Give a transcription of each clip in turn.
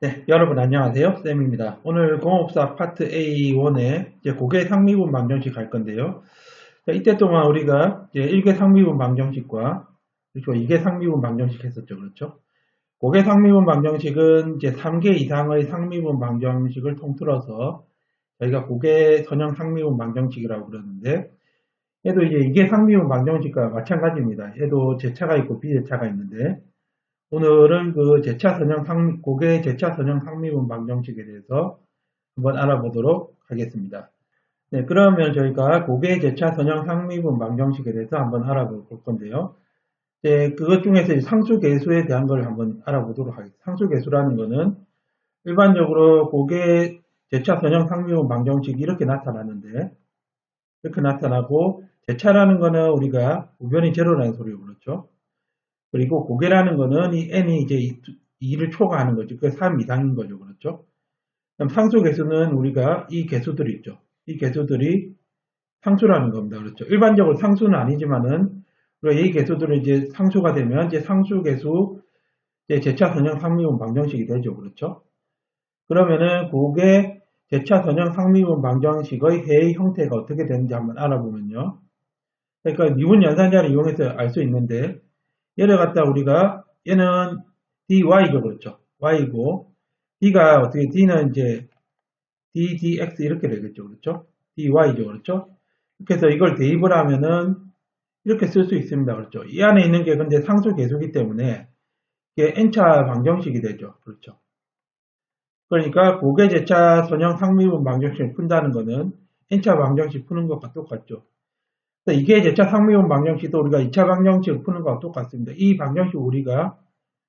네, 여러분 안녕하세요. 쌤입니다. 오늘 공업사 파트 A1에 이제 고개 상미분 방정식 할 건데요. 자, 이때 동안 우리가 이제 1개 상미분 방정식과 그리고 2개 상미분 방정식 했었죠. 그렇죠? 고개 상미분 방정식은 이제 3개 이상의 상미분 방정식을 통틀어서 저희가 고개 선형 상미분 방정식이라고 그러는데 얘도 이제 이게 상미분 방정식과 마찬가지입니다. 얘도 제차가 있고 비제차가 있는데 오늘은 그 제차 선형 상, 고개 제차 선형 상미분 방정식에 대해서 한번 알아보도록 하겠습니다. 네, 그러면 저희가 고개 제차 선형 상미분 방정식에 대해서 한번 알아볼 건데요. 이제 그것 중에서 상수 계수에 대한 걸 한번 알아보도록 하겠습니다. 상수 계수라는 것은 일반적으로 고개 제차 선형 상미분 방정식이 이렇게 나타나는데 이렇게 나타나고 제차라는 것은 우리가 우변이 제로라는 소리가 그렇죠. 그리고 고개라는 거는 이 n이 이제 2를 초과하는 거죠. 그게 3 이상인 거죠. 그렇죠? 그럼 상수 개수는 우리가 이 개수들이 있죠. 이 개수들이 상수라는 겁니다. 그렇죠? 일반적으로 상수는 아니지만은 이 개수들은 이제 상수가 되면 이제 상수 개수 제차 선형 상미분 방정식이 되죠. 그렇죠? 그러면은 고개 제차 선형 상미분 방정식의 해의 형태가 어떻게 되는지 한번 알아보면요. 그러니까 미분 연산자를 이용해서 알 수 있는데 갖다 우리가 얘는 dy죠 그렇죠. y고 d가 어떻게 d는 이제 d dx 이렇게 되겠죠. 그렇죠? dy죠. 그렇죠? 이렇게 해서 이걸 대입을 하면은 이렇게 쓸 수 있습니다. 그렇죠? 이 안에 있는 게 근데 상수 계수기 때문에 이게 n차 방정식이 되죠. 그렇죠? 그러니까 고개 제차 선형 상미분 방정식을 푼다는 것은 n차 방정식 푸는 것과 똑같죠 이게 제차 상미분 방정식도 우리가 2차 방정식을 푸는 것과 똑같습니다. 이 방정식 우리가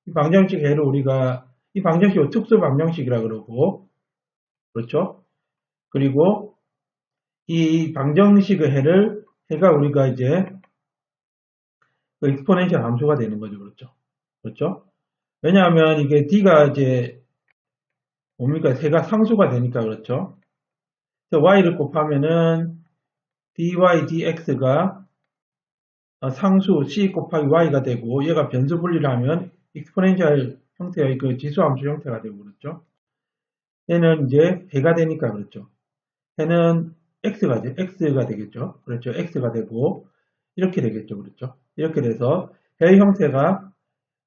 이 방정식 해를 우리가 이 방정식을 특수 방정식이라 그러고 그렇죠? 그리고 이 방정식의 해를 해가 우리가 이제 그 익스포넨셜 함수가 되는 거죠. 그렇죠? 그렇죠? 왜냐하면 이게 d가 이제 뭡니까? 해가 상수가 되니까 그렇죠? y를 곱하면은 dy dx가 상수 c 곱하기 y가 되고 얘가 변수 분리를 하면 익스포넨셜 형태의 그 지수 함수 형태가 되고 그렇죠. 얘는 이제 해가 되니까 그렇죠. 해는 x가 돼, x가 되겠죠. 그렇죠. x가 되고 이렇게 되겠죠. 그렇죠. 이렇게 돼서 해의 형태가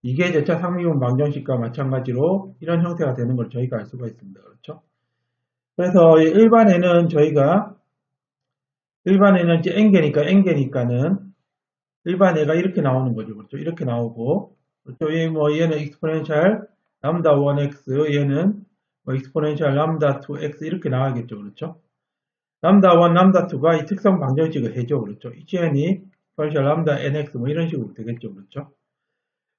이게 제차 상미분 방정식과 마찬가지로 이런 형태가 되는 걸 저희가 알 수가 있습니다. 그렇죠. 그래서 일반에는 저희가 일반에는 이제 n개니까 n개니까는 일반 애가 이렇게 나오는 거죠. 그렇죠? 이렇게 나오고 그렇죠? 얘 뭐 얘는 exponential 람다 1x 얘는 뭐 exponential 람다 2x 이렇게 나가겠죠. 그렇죠? 람다 1, 람다 2가 이 특성 방정식을 해줘. 그렇죠? 이치엔이 exponential 람다 nx 뭐 이런 식으로 되겠죠. 그렇죠?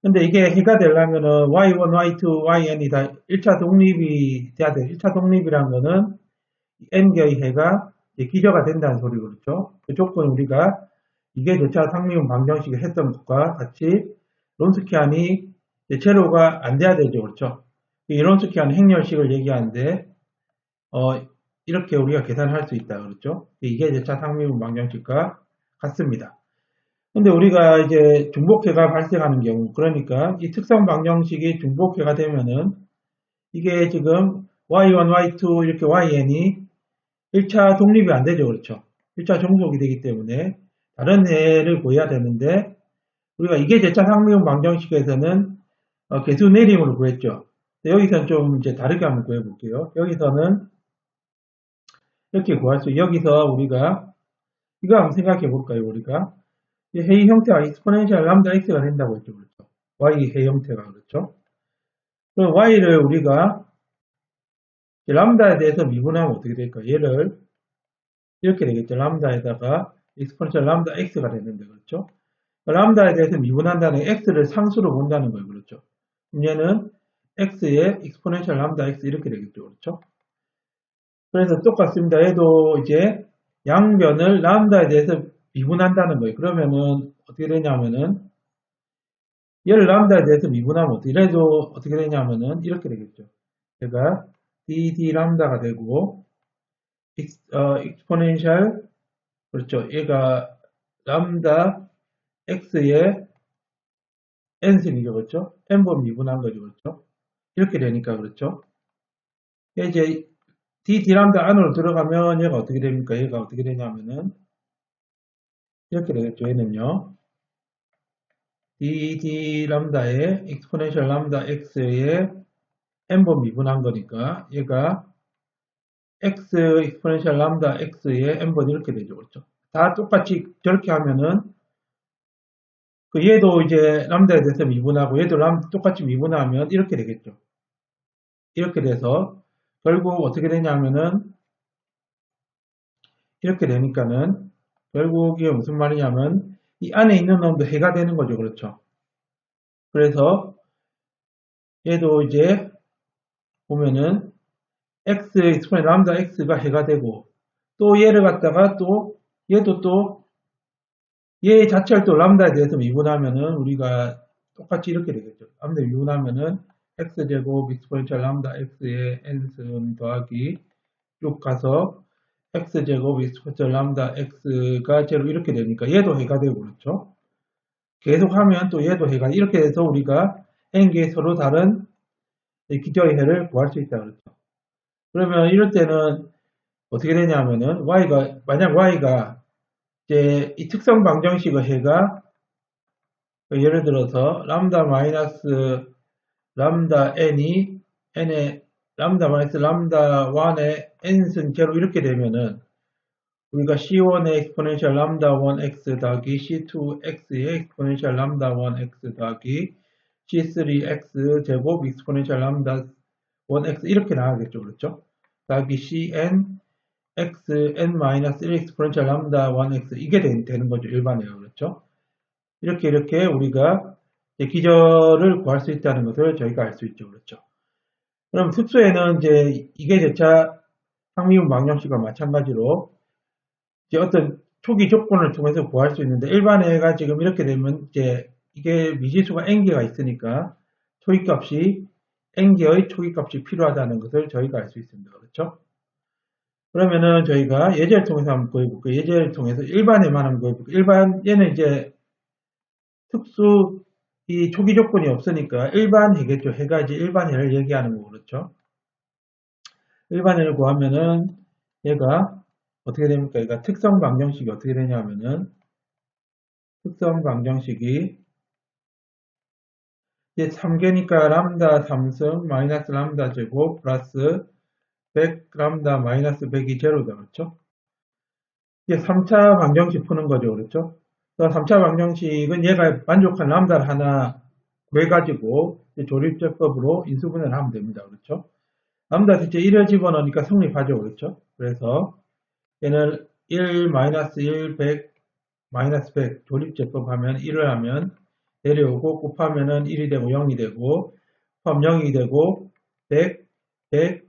근데 이게 해가 되려면은 y1, y2, yn이 다 1차 독립이 돼야 돼. 1차 독립이란 거는 n개의 해가 기저가 된다는 소리 그렇죠. 그 조건 우리가 이게 제차 상미분 방정식을 했던 것과 같이 론스키안이 제로가 안 돼야 되죠. 그렇죠. 이 론스키안 행렬식을 얘기하는데 어, 이렇게 우리가 계산할 수 있다. 그렇죠. 이게 제차 상미분 방정식과 같습니다. 근데 우리가 이제 중복해가 발생하는 경우 그러니까 이 특성 방정식이 중복해가 되면은 이게 지금 y1, y2 이렇게 yn이 1차 독립이 안 되죠. 그렇죠. 1차 종속이 되기 때문에 다른 해를 구해야 되는데 우리가 이게 제차 상미분 방정식에서는 어, 개수 내림으로 구했죠. 여기서는 좀 이제 다르게 한번 구해볼게요. 여기서는 이렇게 구할 수 여기서 우리가 이거 한번 생각해 볼까요? 우리가 해의 형태가 익스포넨셜 람다 x가 된다고 했죠. 그렇죠. y 해 형태가 그렇죠. 그럼 y를 우리가 람다에 대해서 미분하면 어떻게 될까요? 얘를 이렇게 되겠죠. 람다에다가 익스포넨셜 람다 x가 되는데 그렇죠? 람다에 대해서 미분한다는 x를 상수로 본다는 거예요. 그렇죠? 얘는 x의 익스포넨셜 람다 x 이렇게 되겠죠. 그렇죠? 그래서 똑같습니다. 얘도 이제 양변을 람다에 대해서 미분한다는 거예요. 그러면은 어떻게 되냐면은 얘를 람다에 대해서 미분하면 어떻게 이래도 어떻게 되냐면은 이렇게 되겠죠. 제가 dd 람다가 되고 어, exponential 그렇죠. 얘가 람다 x의 n승이죠. 그렇죠? n번 미분한 거죠. 그렇죠? 이렇게 되니까 그렇죠? 이제 d d 람다 안으로 들어가면 얘가 어떻게 됩니까? 얘가 어떻게 되냐면은 이렇게 되겠죠. 얘는요. d d 람다의 exponential 람다 x의 n번 미분한 거니까 얘가 x exponential 람다 x의 n번 이렇게 되죠. 그렇죠? 다 똑같이 저렇게 하면은 그 얘도 이제 람다에 대해서 미분하고 얘도 람 똑같이 미분하면 이렇게 되겠죠. 이렇게 돼서 결국 어떻게 되냐면은 이렇게 되니까는 결국 이게 무슨 말이냐면 이 안에 있는 놈도 해가 되는 거죠. 그렇죠. 그래서 얘도 이제 보면은 x 익스포넨 람다 x가 해가 되고 또 얘를 갖다가 또 얘도 또 얘 자체를 또 람다에 대해서 미분하면은 우리가 똑같이 이렇게 되겠죠. 람다 미분하면은 x제곱 익스포넨셜 람다 x의 n승 더하기 쭉 가서 x제곱 익스포넨셜 람다 x가 제로 이렇게 되니까 얘도 해가 되고 그렇죠. 계속하면 또 얘도 해가 이렇게 해서 우리가 n개의 서로 다른 기저의 해를 구할 수 있다 그렇죠. 그러면 이럴 때는 어떻게 되냐면은 y가 만약 y가 이제 이 특성 방정식의 해가 예를 들어서 람다 마이너스 람다 n이 n의 람다 마이너스 람다 1의 n승 제로 이렇게 되면은 우리가 c1의 exponential 람다 1x 더하기 c2x의 exponential 람다 1x 더하기 c3x 제곱 exponential 람다 1x 이렇게 나가겠죠. 그렇죠? 더하기 cn x n-1 exponential 람다 1x 이게 되는 거죠. 일반이에요. 그렇죠? 이렇게 이렇게 우리가 기절을 구할 수 있다는 것을 저희가 알 수 있죠. 그렇죠? 그럼 특수에는 이제 이게 재차 항미분 방정식과 마찬가지로 이제 어떤 초기 조건을 통해서 구할 수 있는데 일반애가 지금 이렇게 되면 이제 이게 미지수가 n개가 있으니까 초기값이 n개의 초기값이 필요하다는 것을 저희가 알 수 있습니다. 그렇죠? 그러면은 저희가 예제를 통해서 한번 구해볼게요. 예제를 통해서 일반에만 한번 구해볼게요. 일반 얘는 이제 특수 이 초기 조건이 없으니까 일반 해겠죠. 해가 이제 일반 해를 얘기하는 거 그렇죠. 일반 해를 구하면은 얘가 어떻게 됩니까? 얘가 특성 방정식이 어떻게 되냐면은 특성 방정식이 이제 3개니까 람다 3승 마이너스 람다 제곱 플러스 100 람다 마이너스 100이 제로다 그렇죠? 이제 3차 방정식 푸는 거죠 그렇죠? 3차 방정식은 얘가 만족한 람다를 하나 구해가지고 조립제법으로 인수분해를 하면 됩니다. 그렇죠? 람다 대체 1을 집어넣으니까 성립하죠. 그렇죠? 그래서 얘는 1, 마이너스 1, 100, 마이너스 100 조립제법 하면 1을 하면 내려오고 곱하면은 1이 되고 0이 되고 곱하면 0이 되고 100, 100,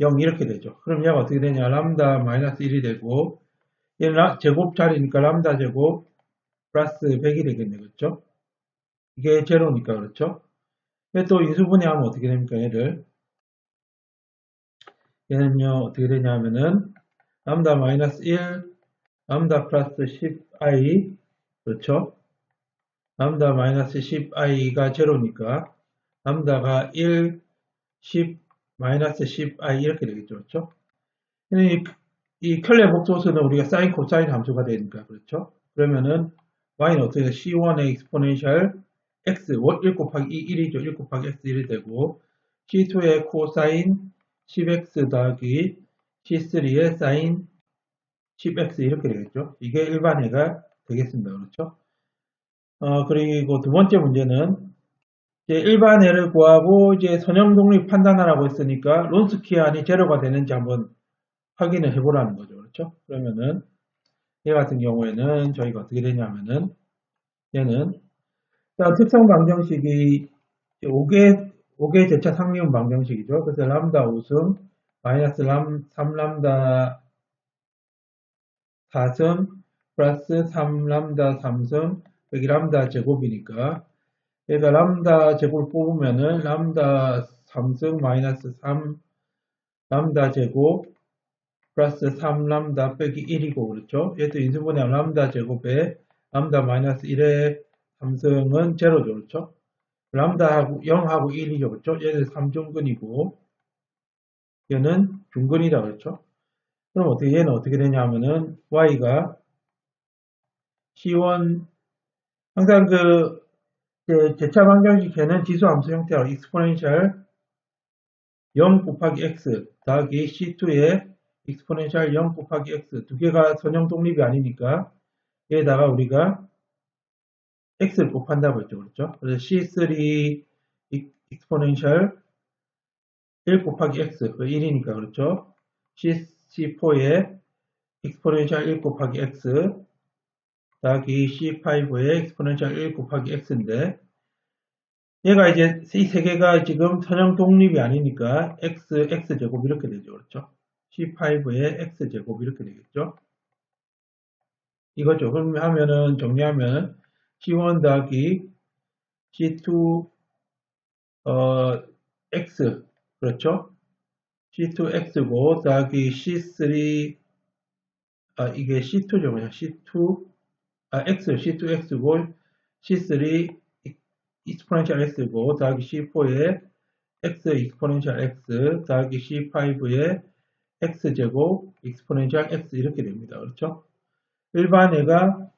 0 이렇게 되죠. 그럼 얘가 어떻게 되냐? 람다 마이너스 1이 되고 얘는 제곱 자리니까 람다 제곱 플러스 100이 되겠네. 그렇죠? 이게 제로니까 그렇죠? 또 인수분해하면 어떻게 됩니까? 얘를 얘는요 어떻게 되냐면은 람다 마이너스 1 람다 플러스 10i 그렇죠? 람다 마이너스 10i가 제로니까 람다가 1 10 마이너스 10i 이렇게 되겠죠. 그렇죠? 이 켈레 복소수는 우리가 사인 코사인 함수가 되니까 그렇죠? 그러면은 y는 어떻게 돼? c1의 exponential x 1 곱하기 2 1이죠. 1 곱하기 x 1이 되고 c2의 코사인 10x 더하기 c3의 사인 10x 이렇게 되겠죠. 이게 일반해가 되겠습니다. 그렇죠? 어, 그리고 두 번째 문제는 이제 일반해를 구하고 이제 선형 독립 판단하라고 했으니까 론스키안이 제로가 되는지 한번 확인을 해보라는 거죠. 그렇죠? 그러면은 얘 같은 경우에는 저희가 어떻게 되냐면은 얘는 특성 방정식이 5개 5개 제차 상미분 방정식이죠. 그래서 람다 5승 마이너스 람 3람다 4승 플러스 3람다 3승 여기 람다 제곱이니까 얘가 람다 제곱을 뽑으면은 람다 3승 마이너스 3 람다 제곱 플러스 3 람다 빼기 1이고 그렇죠? 얘도 인수분해 람다 제곱에 람다 마이너스 1의 삼성은 제로죠. 그렇죠? 람다하고 0하고 1이죠. 그렇죠? 얘는 3중근이고 얘는 중근이다 그렇죠? 그럼 어떻게 얘는 어떻게 되냐 하면은 y가 c1 항상 그 제차 방정식 걔는 지수 함수 형태로 exponential 0 곱하기 x 더하기 c2의 exponential 0 곱하기 x 두 개가 선형 독립이 아니니까 얘에다가 우리가 x를 곱한다고 했죠. 그렇죠? 그래서 c3 exponential 1 곱하기 x 그 1이니까 그렇죠? c4의 exponential 1 곱하기 x 더하기 c5의 exponential 1 곱하기 x인데 얘가 이제 이 세 개가 지금 선형 독립이 아니니까 x, x제곱 이렇게 되죠. 그렇죠? c5의 x제곱 이렇게 되겠죠. 이거죠. 그럼 하면은 정리하면 c1 더하기 c2 어, x 그렇죠? c2x고 더하기 c3 아 이게 c2죠. 그냥 c2 아 x c2x고 c3 exponential x고 더하기 c4의 x exponential x 더하기 c5의 x제곱 exponential x 이렇게 됩니다. 그렇죠? 일반 애가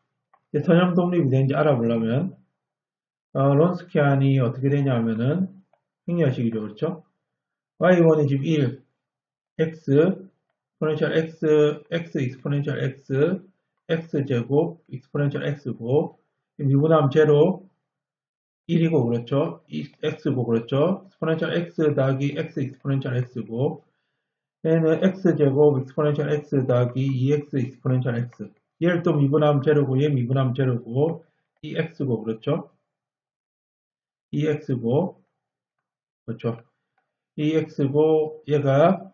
선형 독립이 되는지 알아보려면 어, 론스키안이 어떻게 되냐 하면은 행렬식이죠. 그렇죠? y1이 지금 1 x exponential x x exponential x x제곱 exponential x고 미분하면 제로 1이고 그렇죠? x고 그렇죠? exponential x 더하기 x exponential x고 얘는 x제곱 exponential x 더하기 2x exponential x 얘를 또 미분하면 제로고 얘 미분하면 제로고 이 x고 그렇죠? 이 x고 그렇죠? 이 x고 얘가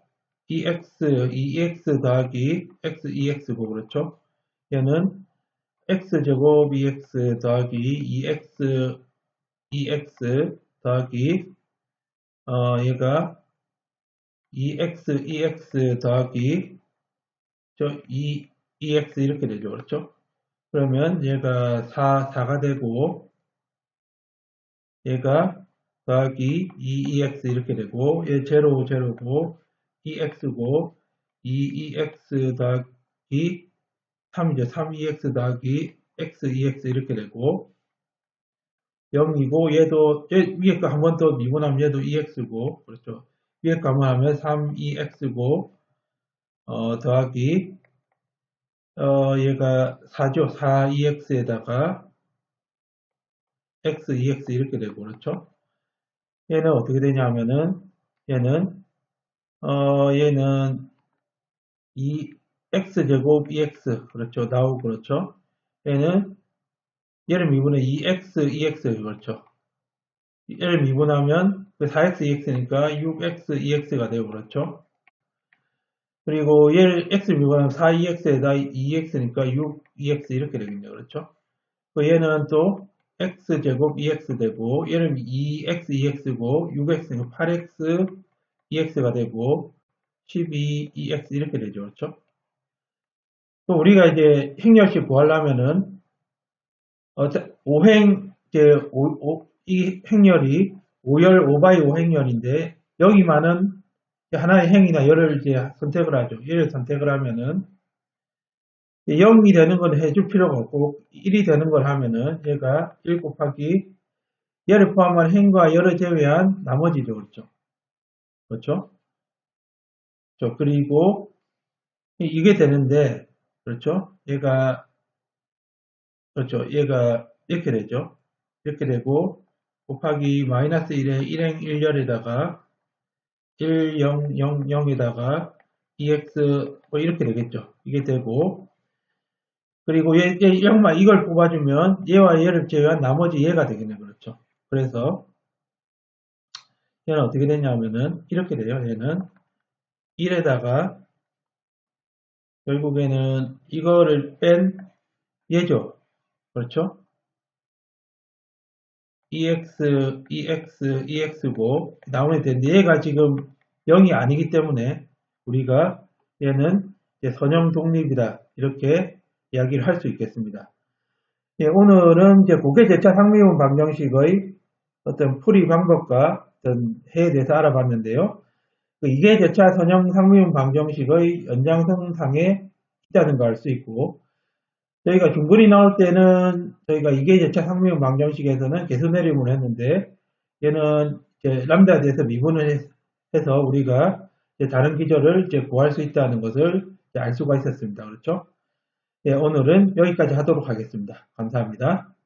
2x 2x 더하기 x 2x고 그렇죠? 얘는 x제곱 2x 더하기 2x 2x 더하기 어 얘가 2x 2x 더하기 저 2, 2x 이렇게 되죠. 그렇죠? 그러면 얘가 4, 4가 되고 얘가 더하기 2, 2x 이렇게 되고 얘 제로, 제로고 2x고 2, 2x 더하기 3이죠. 3, 2x 더하기 x, 2x 이렇게 되고 0이고 얘도 얘 위에 거 한 번 더 미분하면 얘도 2x고 그렇죠. 위에 거 한번 하면 3, 2x고 어, 더하기 어, 얘가 4죠. 4, 2x에다가 x, 2x 이렇게 되고 그렇죠. 얘는 어떻게 되냐 하면은 얘는 어, 얘는 2 x제곱 2x 그렇죠. 나오고 그렇죠. 얘는 얘를 미분해 2x, 2x 그렇죠. 얘를 미분하면 4x, 그 2x니까 6x, 2x가 되고 그렇죠. 그리고 얘를 x 미분하면 4, 2x에다 2x니까 6, 2x 이렇게 되겠네요. 그렇죠. 그 얘는 또 x제곱 2x 되고 얘는 2x, 2x고 6x니까 8x, 2x가 되고 12, 2x 이렇게 되죠. 그렇죠. 또 우리가 이제 행렬식 구하려면은 어, 5행 이제 5, 5, 이 행렬이 5열 5바이 5행렬인데 여기만은 하나의 행이나 열을 이제 선택을 하죠. 얘를 선택을 하면은 0이 되는 건 해줄 필요가 없고 1이 되는 걸 하면은 얘가 1 곱하기 얘를 포함한 행과 열을 제외한 나머지죠. 그렇죠? 그렇죠? 그리고 이게 되는데 그렇죠? 얘가 그렇죠. 얘가 이렇게 되죠. 이렇게 되고 곱하기 마이너스 1에 1행 1열에다가 1, 0, 0, 0에다가 2x 뭐 이렇게 되겠죠. 이게 되고 그리고 얘, 얘 0만 이걸 뽑아주면 얘와 얘를 제외한 나머지 얘가 되겠네. 그렇죠. 그래서 얘는 어떻게 되냐면은 이렇게 돼요. 얘는 1에다가 결국에는 이거를 뺀 얘죠. 그렇죠? EX, EX, EX고 나오는 데인데 얘가 지금 0이 아니기 때문에 우리가 얘는 선형 독립이다 이렇게 이야기를 할 수 있겠습니다. 예, 오늘은 이제 고개 제차 상미분 방정식의 어떤 풀이 방법과 어떤 해에 대해서 알아봤는데요. 그 이게 제차 선형 상미분 방정식의 연장선상에 있다는 걸알수 있고 저희가 중분이 나올 때는 저희가 이게 제차 상미분 방정식에서는 개수 내림을 했는데 얘는 이제 람다에 대해서 미분을 해서 우리가 다른 기절을 이제 구할 수 있다는 것을 알 수가 있었습니다. 그렇죠? 예, 오늘은 여기까지 하도록 하겠습니다. 감사합니다.